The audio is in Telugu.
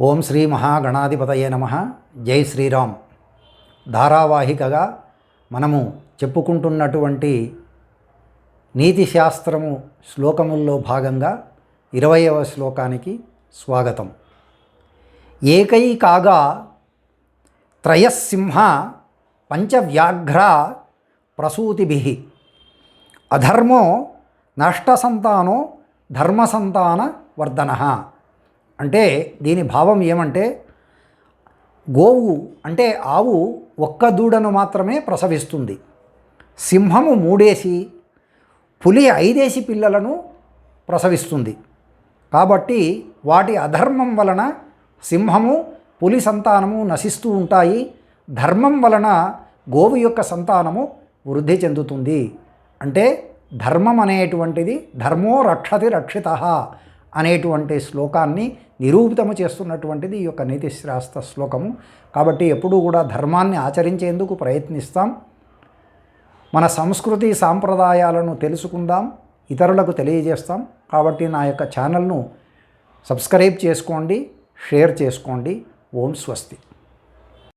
ఓం శ్రీ మహాగణాధిపతయే నమ. జై శ్రీరామ్. ధారావాహికగా మనము చెప్పుకుంటున్నటువంటి నీతి శాస్త్రము శ్లోకముల్లో భాగంగా ఇరవయవ శ్లోకానికి స్వాగతం. ఏకైకాగా త్రయసింహ పంచవ్యాఘ్ర ప్రసూతిభి. అధర్మో నష్టసంతానో ధర్మసంతాన వర్ధన. అంటే దీని భావం ఏమంటే గోవు అంటే ఆవు ఒక్క దూడను మాత్రమే ప్రసవిస్తుంది. సింహము మూడేసి పులి ఐదేసి పిల్లలను ప్రసవిస్తుంది. కాబట్టి వాటి అధర్మం వలన సింహము పులి సంతానము నశిస్తూ ఉంటాయి. ధర్మం వలన గోవు యొక్క సంతానము వృద్ధి చెందుతుంది. అంటే ధర్మం అనేటువంటిది ధర్మో రక్షతి రక్షిత. అనేటువంటి శ్లోకాన్ని నిరూపితము చేస్తున్నటువంటిది ఈ యొక్క నీతిశాస్త్ర శ్లోకము. కాబట్టి ఎప్పుడూ కూడా ధర్మాన్ని ఆచరించేందుకు ప్రయత్నిస్తాం. మన సంస్కృతి సాంప్రదాయాలను తెలుసుకుందాం ఇతరులకు తెలియజేస్తాం. కాబట్టి నా యొక్క ఛానల్ను సబ్స్క్రైబ్ చేసుకోండి షేర్ చేసుకోండి. ఓం స్వస్తి.